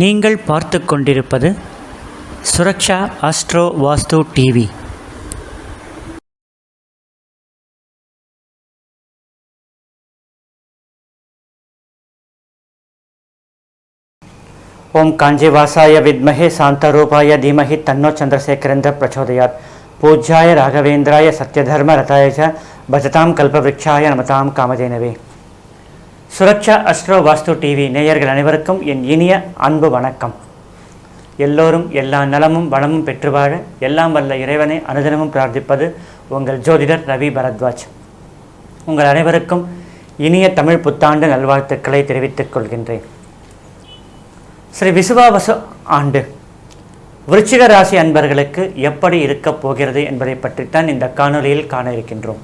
நீங்கள் பார்த்து கொண்டிருப்பது சுரக்ஷா அஸ்ட்ரோ வாஸ்து டிவி ஓம் காஞ்சிவாசாய வித்மஹே சாந்தரூபாய தீமஹி தன்னோ சந்திரசேகரேந்திர பிரச்சோதயாத். பூஜ்யாய ராகவேந்திராய சத்யதர்ம ரதாய ச பஜதாம் கல்பவ்ருக்ஷாய நமதாம் காமதேனவே. சுரக்ஷா அஸ்ட்ரோ வாஸ்து டிவி நேயர்கள் அனைவருக்கும் என் இனிய அன்பு வணக்கம். எல்லோரும் எல்லா நலமும் வளமும் பெற்று வாழ எல்லாம் வல்ல இறைவனை அனுதினமும் பிரார்த்திப்பது உங்கள் ஜோதிடர் ரவி பரத்வாஜ். உங்கள் அனைவருக்கும் இனிய தமிழ் புத்தாண்டு நல்வாழ்த்துக்களை தெரிவித்துக் கொள்கின்றேன். ஸ்ரீ விசுவாவசு ஆண்டு. விருச்சிக ராசி அன்பர்களுக்கு எப்படி இருக்கப் போகிறது என்பதை பற்றித்தான் இந்த காணொலியில் காண இருக்கின்றோம்.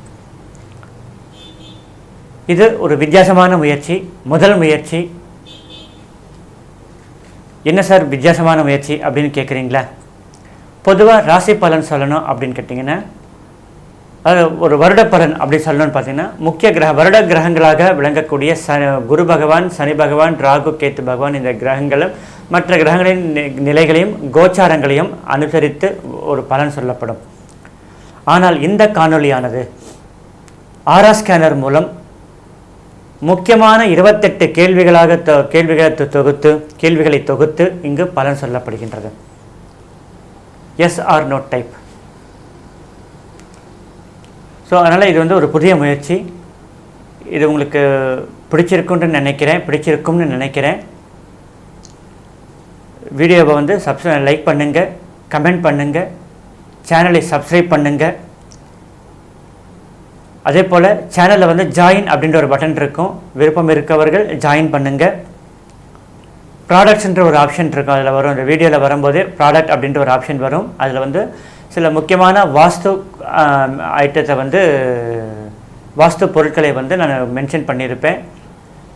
இது ஒரு வித்தியாசமான முயற்சி முதல் முயற்சி. என்ன சார் வித்தியாசமான முயற்சி அப்படின்னு கேட்குறீங்களா பொதுவாக ராசி பலன் சொல்லணும் அப்படின்னு கேட்டிங்கன்னா அது ஒரு வருட பலன் அப்படின்னு சொல்லணும்னு பார்த்தீங்கன்னா முக்கிய கிரக வருட கிரகங்களாக விளங்கக்கூடிய ச குரு பகவான் சனி பகவான் ராகு கேத்து பகவான் இந்த கிரகங்களும் மற்ற கிரகங்களின் நி- நிலைகளையும் கோச்சாரங்களையும் அனுசரித்து ஒரு பலன் சொல்லப்படும். ஆனால் இந்த காணொளியானது ஆரா ஸ்கேனர் மூலம் முக்கியமான இருபத்தெட்டு கேள்விகளாக தொ- கேள்விகளை தொகுத்து கேள்விகளை தொகுத்து இங்கு பலன் சொல்லப்படுகின்றது. Yes or no type so அதனால் இது வந்து ஒரு புதிய முயற்சி. இது உங்களுக்கு பிடிச்சிருக்குன்னு நினைக்கிறேன் பிடிச்சிருக்கும்னு நினைக்கிறேன். வீடியோவை வந்து சப்ஸ்க்ரை லைக் பண்ணுங்கள் கமெண்ட் பண்ணுங்கள் சேனலை சப்ஸ்கிரைப் பண்ணுங்கள் அதே போல் சேனலில் வந்து ஜாயின் அப்படின்ற ஒரு பட்டன் இருக்கும். விருப்பம் இருக்கவர்கள் ஜாயின் பண்ணுங்கள் ப்ராடக்ட்ஸ்ன்ற ஒரு ஆப்ஷன் இருக்கும். அதில் வரும். இந்த வீடியோவில் வரும்போது ப்ராடக்ட் அப்படின்ற ஒரு ஆப்ஷன் வரும். அதில் வந்து சில முக்கியமான வாஸ்து ஐட்டத்தை வந்து வாஸ்து பொருட்களை வந்து நான் மென்ஷன் பண்ணியிருப்பேன்.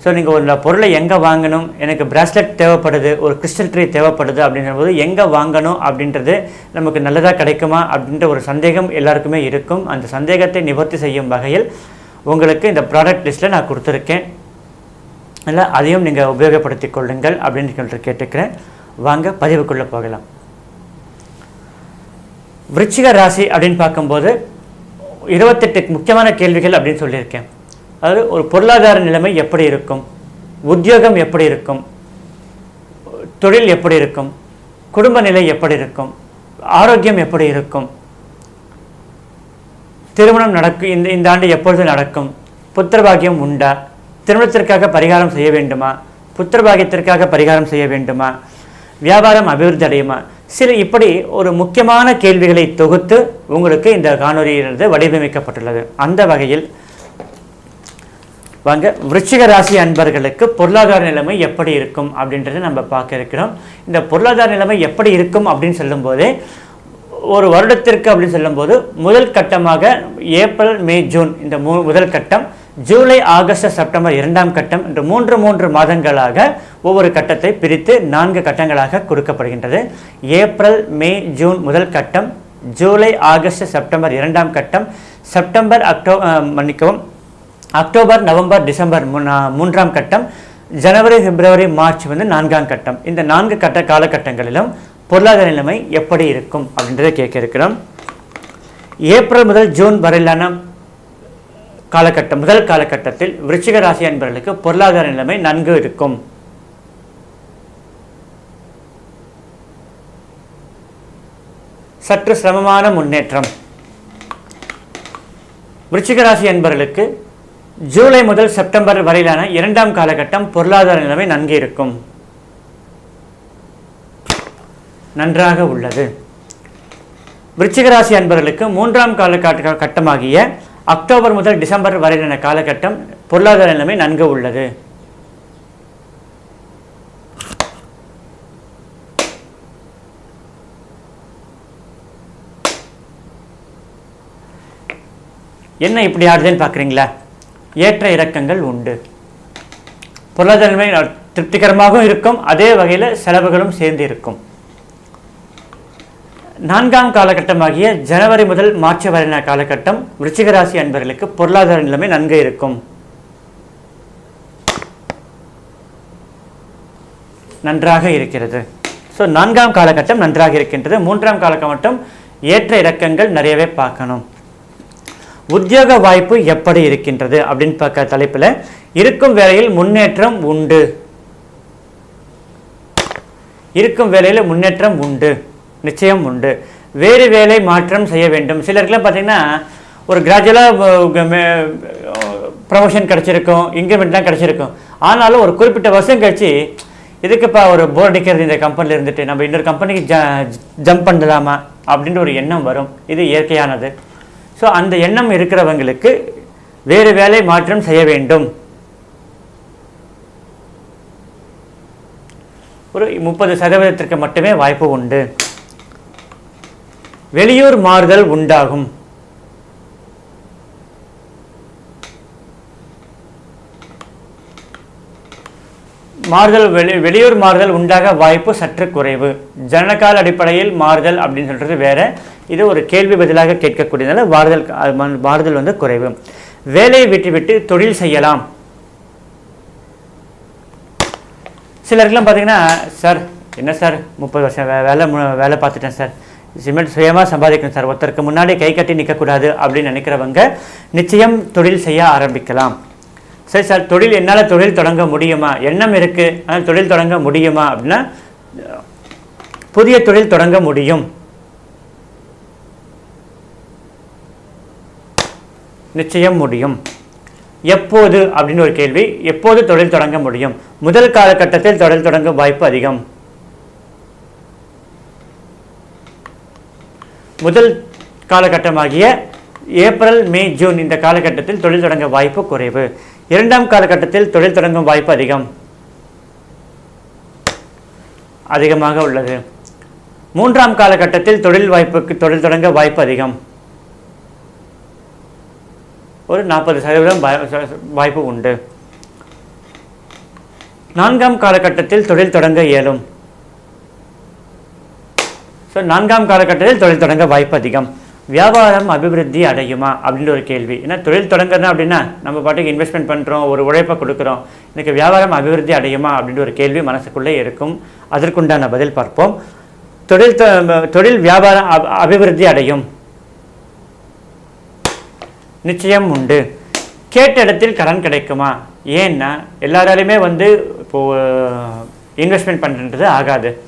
ஸோ நீங்கள் ஒரு பொருளை எங்கே வாங்கணும்? எனக்கு பிராஸ்லெட் தேவைப்படுது ஒரு கிறிஸ்டல் ட்ரீ தேவைப்படுது அப்படின்ற போது எங்கே வாங்கணும் அப்படின்றது நமக்கு நல்லதாக கிடைக்குமா அப்படின்ற ஒரு சந்தேகம் எல்லாருக்குமே இருக்கும். அந்த சந்தேகத்தை நிவர்த்தி செய்யும் வகையில் உங்களுக்கு இந்த ப்ராடக்ட் லிஸ்ட்டில் நான் கொடுத்துருக்கேன். இல்லை அதையும் நீங்கள் உபயோகப்படுத்தி கொள்ளுங்கள் அப்படின்னு சொல்லிட்டு கேட்டுக்கிறேன். வாங்க பதிவுக்குள்ளே போகலாம். விருச்சிக ராசி அப்படின்னு பார்க்கும்போது இருபத்தெட்டு முக்கியமான கேள்விகள் அப்படின்னு சொல்லியிருக்கேன். அதாவது ஒரு பொருளாதார நிலைமை எப்படி இருக்கும்? உத்தியோகம் எப்படி இருக்கும்? தொழில் எப்படி இருக்கும்? குடும்ப நிலை எப்படி இருக்கும்? ஆரோக்கியம் எப்படி இருக்கும்? திருமணம் நடக்கும் இந்த இந்த ஆண்டு எப்பொழுது நடக்கும்? புத்திரபாகியம் உண்டா? திருமணத்திற்காக பரிகாரம் செய்ய வேண்டுமா? புத்திரபாகியத்திற்காக பரிகாரம் செய்ய வேண்டுமா? வியாபாரம் அபிவிருத்தி அடையுமா? சில இப்படி ஒரு முக்கியமான கேள்விகளை தொகுத்து உங்களுக்கு இந்த காணொலியிலிருந்து வடிவமைக்கப்பட்டுள்ளது. அந்த வகையில் வாங்க விருச்சிக ராசி அன்பர்களுக்கு பொருளாதார நிலைமை எப்படி இருக்கும் அப்படின்றத நம்ம பார்க்க இருக்கிறோம். இந்த பொருளாதார நிலைமை எப்படி இருக்கும் அப்படின்னு சொல்லும்போது ஒரு வருடத்திற்கு அப்படின்னு சொல்லும்போது முதல் கட்டமாக ஏப்ரல் மே ஜூன் இந்த மூ முதல் கட்டம் ஜூலை ஆகஸ்ட் செப்டம்பர் இரண்டாம் கட்டம் என்று மூன்று மூன்று மாதங்களாக ஒவ்வொரு கட்டத்தை பிரித்து நான்கு கட்டங்களாக கொடுக்கப்படுகின்றது. ஏப்ரல் மே ஜூன் முதல் கட்டம் ஜூலை ஆகஸ்ட் செப்டம்பர் இரண்டாம் கட்டம் செப்டம்பர் அக்டோ மன்னிக்கவும் அக்டோபர் நவம்பர் டிசம்பர் மூன்றாம் கட்டம் ஜனவரி பிப்ரவரி மார்ச் வந்து நான்காம் கட்டம். இந்த நான்கு கட்ட காலகட்டங்களிலும் பொருளாதார நிலைமை எப்படி இருக்கும் அப்படின்றத கேட்க இருக்கிறோம். ஏப்ரல் முதல் ஜூன் வரையிலான காலகட்டம் முதல் காலகட்டத்தில் விருச்சிக ராசி அன்பர்களுக்கு பொருளாதார நிலைமை நன்கு இருக்கும். சற்று சிரமமான முன்னேற்றம். விருச்சிக ராசி அன்பர்களுக்கு ஜூலை முதல் செப்டம்பர் வரையிலான இரண்டாம் காலகட்டம் பொருளாதார நிலைமை நன்கு இருக்கும். நன்றாக உள்ளது. விருச்சிகராசி அன்பர்களுக்கு மூன்றாம் காலகட்ட கட்டமாகிய அக்டோபர் முதல் டிசம்பர் வரையிலான காலகட்டம் பொருளாதார நிலைமை நன்கு உள்ளது. என்ன இப்படி ஆடுதுன்னு பார்க்குறீங்களா? ஏற்ற இறக்கங்கள் உண்டு. பொருளாதார நிலைமை திருப்திகரமாகவும் இருக்கும். அதே வகையில் செலவுகளும் சேர்ந்து இருக்கும். நான்காம் காலகட்டமாகிய ஜனவரி முதல் மார்ச் வரையான காலகட்டம் விருச்சிகராசி அன்பர்களுக்கு பொருளாதார நிலைமை நன்கு இருக்கும். நன்றாக இருக்கிறது. ஸோ நான்காம் காலகட்டம் நன்றாக இருக்கின்றது. மூன்றாம் காலகட்டம் ஏற்ற இறக்கங்கள் நிறையவே பார்க்கணும். உத்தியோக வாய்ப்பு எப்படி இருக்கின்றது அப்படின்னு பார்க்க தலைப்பில் இருக்கும் வேலையில் முன்னேற்றம் உண்டு. இருக்கும் வேலையில் முன்னேற்றம் உண்டு. நிச்சயம் உண்டு. வேறு வேலை மாற்றம் செய்ய வேண்டும். சிலருக்குலாம் பார்த்தீங்கன்னா ஒரு கிராஜுவலாக ப்ரமோஷன் கிடச்சிருக்கும் இன்க்ரிமெண்ட்லாம் கிடச்சிருக்கும். ஆனாலும் ஒரு குறிப்பிட்ட வருஷம் கழிச்சு இதுக்குப்பா ஒரு போர் அடிக்கிறது இந்த கம்பெனியில் இருந்துட்டு நம்ம இன்னொரு கம்பெனிக்கு ஜ ஜம்ப் பண்ணலாமா? அப்படின்ற ஒரு எண்ணம் வரும். இது இயற்கையானது. ஸோ அந்த எண்ணம் இருக்கிறவங்களுக்கு வேறு வேலை மாற்றம் செய்ய வேண்டும். ஒரு முப்பது சதவீதத்திற்கு மட்டுமே வாய்ப்பு உண்டு. வெளியூர் மாறுதல் உண்டாகும். மாறுதல் வெளி வெளியூர் மாறுதல் உண்டாக வாய்ப்பு சற்று குறைவு. ஜனகால அடிப்படையில் மாறுதல் அப்படின்னு சொல்கிறது வேறு. இது ஒரு கேள்வி பதிலாக கேட்கக்கூடியதால மாறுதல் அது மாறுதல் வந்து குறைவு. வேலையை விட்டுவிட்டு தொழில் செய்யலாம். சிலருக்குலாம் பார்த்தீங்கன்னா சார் என்ன சார்? முப்பது வருஷம் வே- வேலை மு- வேலை பார்த்துட்டேன் சார். சிமெண்ட் சுயமாக சம்பாதிக்கணும் சார். ஒருத்தருக்கு முன்னாடி கை கட்டி நிற்கக்கூடாது அப்படின்னு நினைக்கிறவங்க நிச்சயம் தொழில் செய்ய ஆரம்பிக்கலாம். சரி சார் தொழில் என்னால் தொழில் தொடங்க முடியுமா? எண்ணம் இருக்குது ஆனால் தொழில் தொடங்க முடியுமா? அப்படின்னா புதிய தொழில் தொடங்க முடியும். நிச்சயம் முடியும். எப்போது? அப்படின்னு ஒரு கேள்வி. எப்போது தொழில் தொடங்க முடியும்? முதல் காலகட்டத்தில் தொழில் தொடங்க வாய்ப்பு அதிகம். முதல் காலகட்டமாகிய ஏப்ரல் மே ஜூன் இந்த காலகட்டத்தில் தொழில் தொடங்க வாய்ப்பு குறைவு. இரண்டாம் காலகட்டத்தில் தொழில் தொடங்கும் வாய்ப்பு அதிகம். அதிகமாக உள்ளது. மூன்றாம் காலகட்டத்தில் தொழில் வாய்ப்புக்கு தொழில் தொடங்க வாய்ப்பு அதிகம். ஒரு நாற்பது சதவீதம் வாய்- வாய்ப்பு உண்டு. நான்காம் காலகட்டத்தில் தொழில் தொடங்க இயலும். ஸோ நான்காம் காலகட்டத்தில் தொழில் தொடங்க வாய்ப்பு அதிகம். வியாபாரம் அபிவிருத்தி அடையுமா? அப்படின்ற ஒரு கேள்வி. ஏன்னா தொழில் தொடங்குறதுனா அப்படின்னா நம்ம பாட்டுக்கு இன்வெஸ்ட்மெண்ட் பண்ணுறோம் ஒரு உழைப்பை கொடுக்குறோம். எனக்கு வியாபாரம் அபிவிருத்தி அடையுமா? அப்படின்ற ஒரு கேள்வி மனசுக்குள்ளே இருக்கும். அதற்குண்டான பதில் பார்ப்போம். தொழில் தொ- தொழில் வியாபாரம் அபிவிருத்தி அடையும். நிச்சயம் உண்டு. கேட்ட இடத்தில் கடன் கிடைக்குமா? ஏன்னா எல்லாராலையுமே வந்து இப்போது இன்வெஸ்ட்மெண்ட் பண்ணுறது ஆகாது.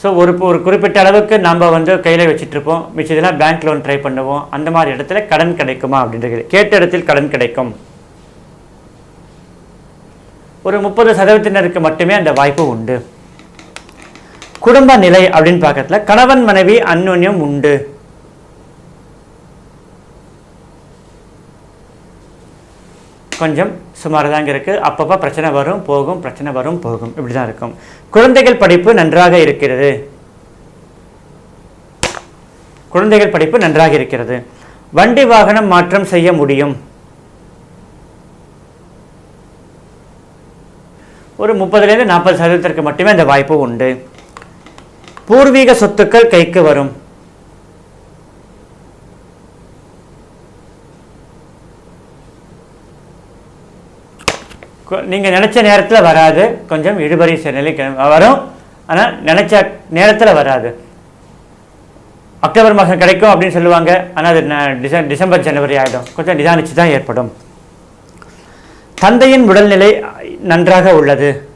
ஸோ ஒரு ஒரு குறிப்பிட்ட அளவுக்கு நம்ம வந்து கையில் வச்சுட்ருப்போம் மிச்சதெல்லாம் பேங்க் லோன் ட்ரை பண்ணுவோம். அந்த மாதிரி இடத்துல கடன் கிடைக்குமா அப்படின்றது. கேட்ட இடத்தில் கடன் கிடைக்கும். ஒரு முப்பது சதவீதத்தினருக்கு மட்டுமே அந்த வாய்ப்பு உண்டு. குடும்ப நிலை அப்படின்னு பார்க்கறதுல கணவன் மனைவி அந்யோன்யம் உண்டு. கொஞ்சம் சுமார் தாங்க இருக்குது அப்பப்போ பிரச்சனை வரும் போகும் பிரச்சனை வரும் போகும். இப்படி தான் இருக்கும். குழந்தைகள் படிப்பு நன்றாக இருக்கிறது. குழந்தைகள் படிப்பு நன்றாக இருக்கிறது. வண்டி வாகனம் மாற்றம் செய்ய முடியும். ஒரு முப்பதுலேருந்து நாற்பது சதவீதத்திற்கு மட்டுமே அந்த வாய்ப்பு உண்டு. பூர்வீக சொத்துக்கள் கைக்கு வரும். நீங்கள் நினச்ச நேரத்தில் வராது. கொஞ்சம் இழுபறி நிலை வரும். ஆனால் நினச்ச நேரத்தில் வராது. அக்டோபர் மாதம் கிடைக்கும் அப்படின்னு சொல்லுவாங்க. ஆனால் அது ந- டிச டிசம்பர் ஜனவரி ஆகிடும் கொஞ்சம் நிதானிச்சு தான் ஏற்படும். தந்தையின் உடல்நிலை நன்றாக உள்ளது.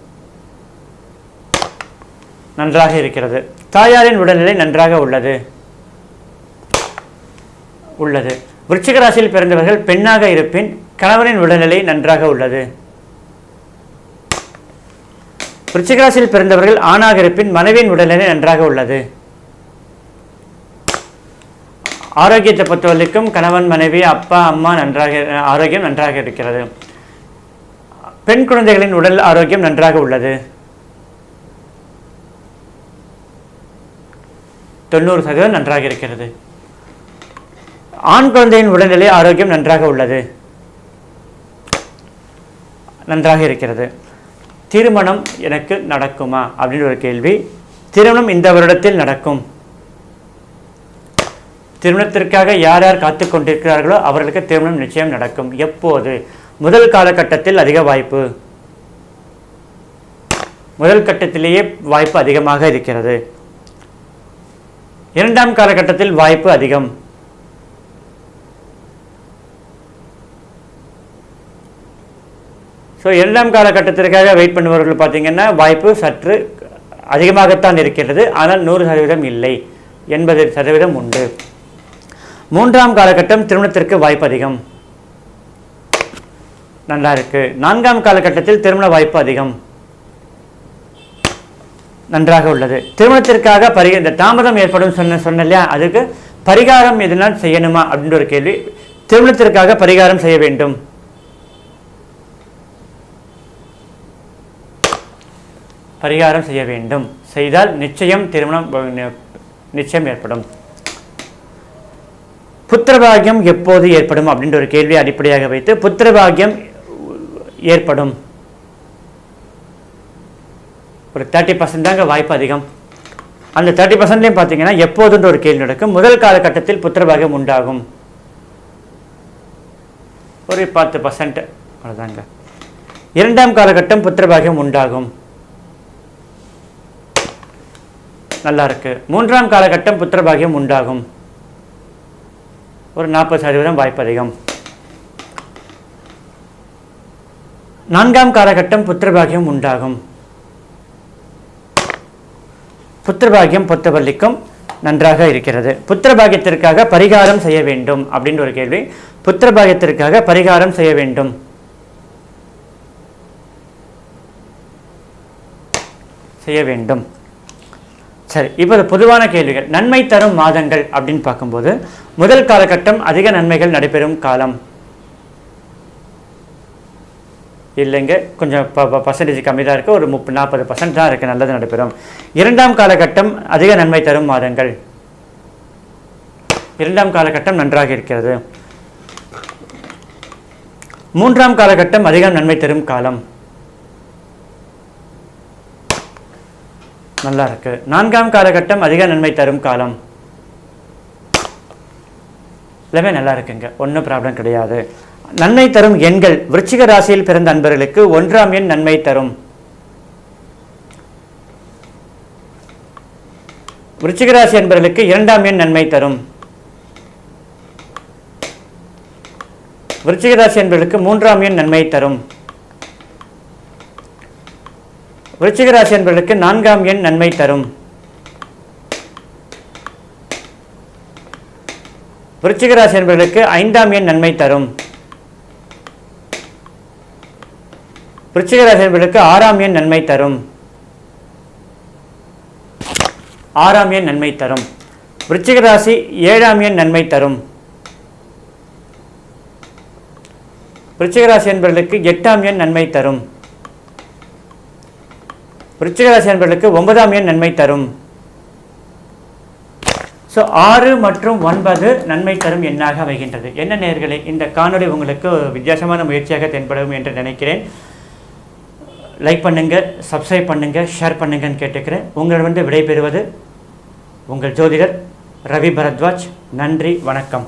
நன்றாக இருக்கிறது. தாயாரின் உடல்நிலை நன்றாக உள்ளது. உள்ளது. விருச்சிக ராசியில் பிறந்தவர்கள் பெண்ணாக இருப்பின் கணவனின் உடல்நிலை நன்றாக உள்ளது. விருச்சிகராசியில் பிறந்தவர்கள் ஆணாக இருப்பின் மனைவியின் உடல்நிலை நன்றாக உள்ளது. ஆரோக்கியத்தை பொறுத்தவரைக்கும் கணவன் மனைவி அப்பா அம்மா நன்றாக ஆரோக்கியம் நன்றாக இருக்கிறது. பெண் குழந்தைகளின் உடல் ஆரோக்கியம் நன்றாக உள்ளது. தொண்ணூறு சதவீதம் நன்றாக இருக்கிறது. ஆண் குழந்தையின் உடல்நிலை ஆரோக்கியம் நன்றாக உள்ளது. நன்றாக இருக்கிறது. திருமணம் எனக்கு நடக்குமா? அப்படின்னு ஒரு கேள்வி. திருமணம் இந்த வருடத்தில் நடக்கும். திருமணத்திற்காக யார் யார் காத்து கொண்டிருக்கிறார்களோ அவர்களுக்கு திருமணம் நிச்சயம் நடக்கும். எப்போது? முதல் காலகட்டத்தில் அதிக வாய்ப்பு. முதல் கட்டத்திலேயே வாய்ப்பு அதிகமாக இருக்கிறது. இரண்டாம் காலகட்டத்தில் வாய்ப்பு அதிகம். ஸோ இரண்டாம் காலகட்டத்திற்காக வெயிட் பண்ணுபவர்கள் பார்த்தீங்கன்னா வாய்ப்பு சற்று அதிகமாகத்தான் இருக்கிறது ஆனால் நூறு சதவீதம் இல்லை. எண்பது சதவீதம் உண்டு. மூன்றாம் காலகட்டம் திருமணத்திற்கு வாய்ப்பு அதிகம். நல்லா இருக்கு. நான்காம் காலகட்டத்தில் திருமண வாய்ப்பு அதிகம். நன்றாக உள்ளது. திருமணத்திற்காக பரி இந்த தாமதம் ஏற்படும் சொன்ன சொன்ன இல்லையா அதுக்கு பரிகாரம் எதுனால் செய்யணுமா? அப்படின்ற ஒரு கேள்வி. திருமணத்திற்காக பரிகாரம் செய்ய வேண்டும். பரிகாரம் செய்ய வேண்டும். செய்தால் நிச்சயம் திருமணம் நிச்சயம் ஏற்படும். புத்திரபாகியம் எப்போது ஏற்படும் அப்படின்ற ஒரு கேள்வியை அடிப்படையாக வைத்து புத்திரபாகியம் ஏற்படும். ஒரு தேர்ட்டி பர்சன்ட் தாங்க வாய்ப்பு அதிகம். அந்த தேர்ட்டி பர்சன்ட்லேயும் பார்த்தீங்கன்னா எப்போதுன்ற ஒரு கேள்வி நடக்கும். முதல் காலகட்டத்தில் புத்திரபாகியம் உண்டாகும். ஒரு பத்து பர்சன்ட் அவ்வளோதாங்க இரண்டாம் காலகட்டம் புத்திரபாகியம் உண்டாகும். நல்லா இருக்கு மூன்றாம் காலகட்டம் புத்திரபாகியம் உண்டாகும். ஒரு நாற்பது சதவீதம் வாய்ப்பு அதிகம். நான்காம் காலகட்டம் புத்திரபாகியம் உண்டாகும். புத்திரபாகியம் பொத்தவல்லிக்கும் நன்றாக இருக்கிறது. புத்திரபாகியத்திற்காக பரிகாரம் செய்ய வேண்டும் அப்படின்ற ஒரு கேள்வி. புத்திரபாகியத்திற்காக பரிகாரம் செய்ய வேண்டும். செய்ய வேண்டும். சரி இப்போது பொதுவான கேள்விகள். நன்மை தரும் மாதங்கள் அப்படின்னு பார்க்கும்போது முதல் காலகட்டம் அதிக நன்மைகள் நடைபெறும் காலம். இல்லைங்க கொஞ்சம் பர்சன்டேஜ் கம்மி தான் இருக்குது ஒரு முப்பது நாற்பது பர்சன்ட் தான் இருக்குது நல்லது நடைபெறும். இரண்டாம் காலகட்டம் அதிக நன்மை தரும் மாதங்கள். இரண்டாம் காலகட்டம் நன்றாக இருக்கிறது. மூன்றாம் காலகட்டம் அதிகம் நன்மை தரும் காலம். நல்லா இருக்கு நான்காம் காலகட்டம் அதிக நன்மை தரும் காலம். எல்லாமே நல்லா இருக்குங்க ஒன்றும் ப்ராப்ளம் கிடையாது. நன்மை தரும் எண்கள் விருச்சிக ராசியில் பிறந்த அன்பர்களுக்கு ஒன்றாம் எண் நன்மை தரும். விருச்சிக ராசி அன்பர்களுக்கு இரண்டாம் எண் நன்மை தரும். விருச்சிக ராசி அன்பர்களுக்கு மூன்றாம் எண் நன்மை தரும். விருச்சிகராசி என்பதற்கு நான்காம் எண் நன்மை தரும். விருச்சிகராசி என்பவர்களுக்கு ஐந்தாம் எண் நன்மை தரும். விருச்சிகராசி என்பவர்களுக்கு ஆறாம் எண் நன்மை தரும். ஆறாம் எண் நன்மை தரும். விருச்சிகராசி ஏழாம் எண் நன்மை தரும். விருச்சிகராசி என்பவர்களுக்கு எட்டாம் எண் நன்மை தரும். விருச்சிக அன்பர்களுக்கு ஒன்பதாம் எண் நன்மை தரும். ஸோ ஆறு மற்றும் ஒன்பது நன்மை தரும் எண்ணாக அமைகின்றது. என்ன நேர்களே இந்த காணொளி உங்களுக்கு வித்தியாசமான முயற்சியாக தென்படும் என்று நினைக்கிறேன். லைக் பண்ணுங்கள் சப்ஸ்கிரைப் பண்ணுங்கள் ஷேர் பண்ணுங்கன்னு கேட்டுக்கிறேன். உங்களிடம் விடைபெறுவது உங்கள் ஜோதிடர் ரவி பரத்வாஜ். நன்றி வணக்கம்.